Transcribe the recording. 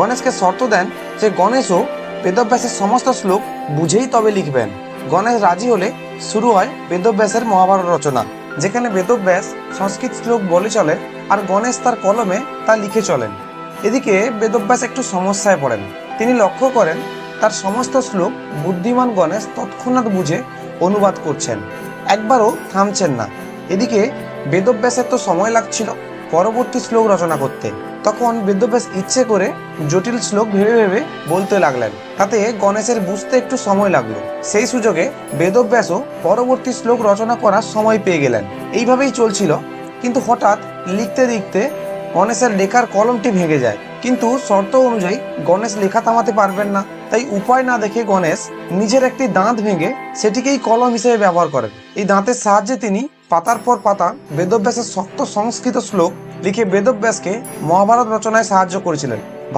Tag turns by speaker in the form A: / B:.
A: গণেশকে শর্ত দেন যে গণেশও বেদব্যাসের সমস্ত শ্লোক বুঝেই তবে লিখবেন। গণেশ রাজি হলে শুরু হয় বেদব্যাসের মহাভারত রচনা, যেখানে বেদব্যাস সংস্কৃত শ্লোক বলে চলেন আর গণেশ তার কলমে তা লিখে চলেন। এদিকে বেদব্যাস একটু সমস্যায় পড়েন। তিনি লক্ষ্য করেন, তার সমস্ত শ্লোক বুদ্ধিমান গণেশ তৎক্ষণাৎ বুঝে অনুবাদ করছেন। একবারও থামছেন না। এদিকে বেদব্যাসের তো সময় লাগছিল। পরবর্তী শ্লোক রচনা করতে। তখন বেদব্যাস ইচ্ছে করে জটিল শ্লোক ভেবে ভেবে বলতে লাগলেন। তাতে গণেশের বুঝতে একটু সময় লাগল। সেই সুযোগে বেদব্যাসও পরবর্তী শ্লোক রচনা করার সময় পেয়ে গেলেন। এইভাবেই চলছিল। কিন্তু হঠাৎ লিখতে লিখতে গণেশের লেখার কলমটি ভেঙে যায়। কিন্তু শর্ত অনুযায়ী গণেশ লেখা থামাতে পারবেন না। তাই উপায় না দেখে গণেশ নিজের একটি দাঁত ভেঙে সেটিকেই কলম হিসেবে ব্যবহার করেন। এই দাঁতের সাহায্যে তিনি পাতার পর পাতা, বেদব্যাসের শক্ত সংস্কৃত শ্লোক লিখে বেদব্যাসকে মহাভারত রচনায় সাহায্য করেছিলেন।